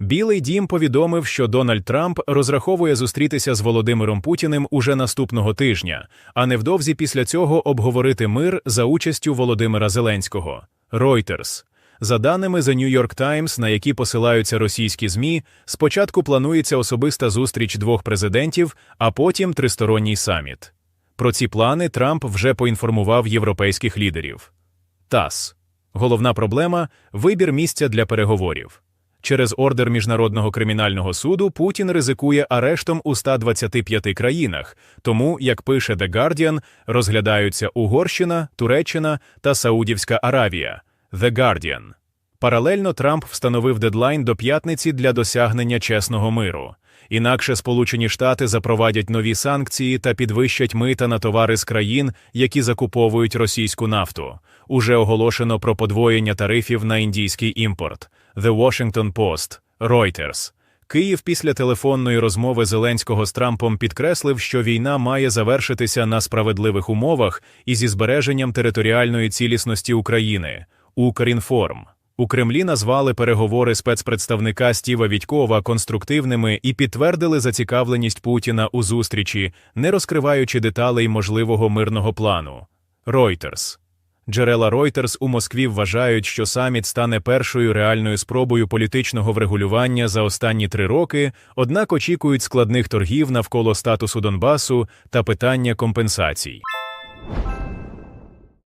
Білий дім повідомив, що Дональд Трамп розраховує зустрітися з Володимиром Путіним уже наступного тижня, а невдовзі після цього обговорити мир за участю Володимира Зеленського. Reuters. За даними The New York Times, на які посилаються російські ЗМІ, спочатку планується особиста зустріч двох президентів, а потім тристоронній саміт. Про ці плани Трамп вже поінформував європейських лідерів. ТАСС. Головна проблема вибір місця для переговорів. Через ордер Міжнародного кримінального суду Путін ризикує арештом у 125 країнах, тому, як пише The Guardian, розглядаються Угорщина, Туреччина та Саудівська Аравія. The Guardian. Паралельно Трамп встановив дедлайн до п'ятниці для досягнення чесного миру. Інакше Сполучені Штати запровадять нові санкції та підвищать мита на товари з країн, які закуповують російську нафту. Уже оголошено про подвоєння тарифів на індійський імпорт. The Washington Post, Reuters. Київ після телефонної розмови Зеленського з Трампом підкреслив, що війна має завершитися на справедливих умовах і зі збереженням територіальної цілісності України. Укрінформ. У Кремлі назвали переговори спецпредставника Стіва Відькова конструктивними і підтвердили зацікавленість Путіна у зустрічі, не розкриваючи деталей можливого мирного плану. Reuters. Джерела Reuters у Москві вважають, що саміт стане першою реальною спробою політичного врегулювання за останні три роки, однак очікують складних торгів навколо статусу Донбасу та питання компенсацій.